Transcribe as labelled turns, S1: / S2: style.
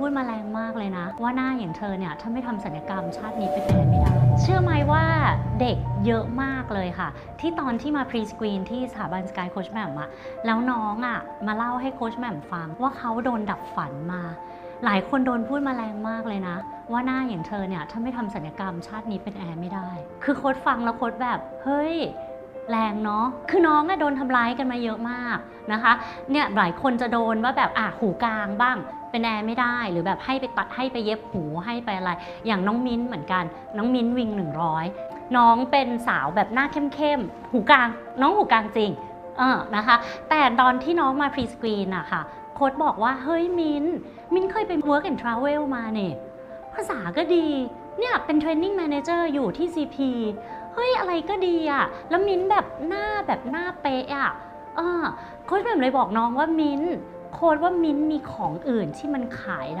S1: พูดมาแรงมากเลยนะ ว่าหน้าอย่างเธอเนี่ยถ้าไม่ทำศัลยกรรมชาตินี้เป็นไปไม่ได้ เชื่อไหมว่าเด็กเยอะมากเลยค่ะ ที่ตอนที่มาพรีสกรีนที่สถาบันสกายโคชแหม่มอะแล้วน้องอะมาเล่าให้โคชแหม่มฟังว่าเขาโดนดับฝันมา หลายคนโดนพูดมาแรงมากเลยนะ ว่าหน้าอย่างเธอเนี่ยถ้าไม่ทำศัลยกรรมชาตินี้เป็นแอร์ไม่ได้ คือโค้ดฟังแล้วโค้ดแบบเฮ้ย แรงเนาะ คือน้องอะโดนทำร้ายกันมาเยอะมากนะคะ เนี่ยหลายคนจะโดนว่าแบบอะหูกลางบ้าง เป็นแอร์ไม่ได้หรือแบบให้ไปตัดให้ไปเย็บหูให้ไปอะไร อย่างน้องมิ้นเหมือนกัน น้องมิ้นวิง100 น้องเป็นสาวแบบหน้าเข้มๆหูกลาง น้องหูกลางจริง เออนะคะ แต่ตอนที่น้องมาพรีสกรีนอะค่ะโค้ดบอกว่าเฮ้ยมิ้น มิ้นเคยไป work and travel มาเนี่ยภาษาก็ดีเนี่ยเป็น training manager อยู่ที่ CP เฮ้ยอะไรก็ดีอะแล้วมิ้นแบบหน้าแบบหน้าเป๊ะอะเออโค้ชแบบเลยบอกน้องว่ามิ้นโค้ดว่ามิ้นมีของอื่นที่มันขายได้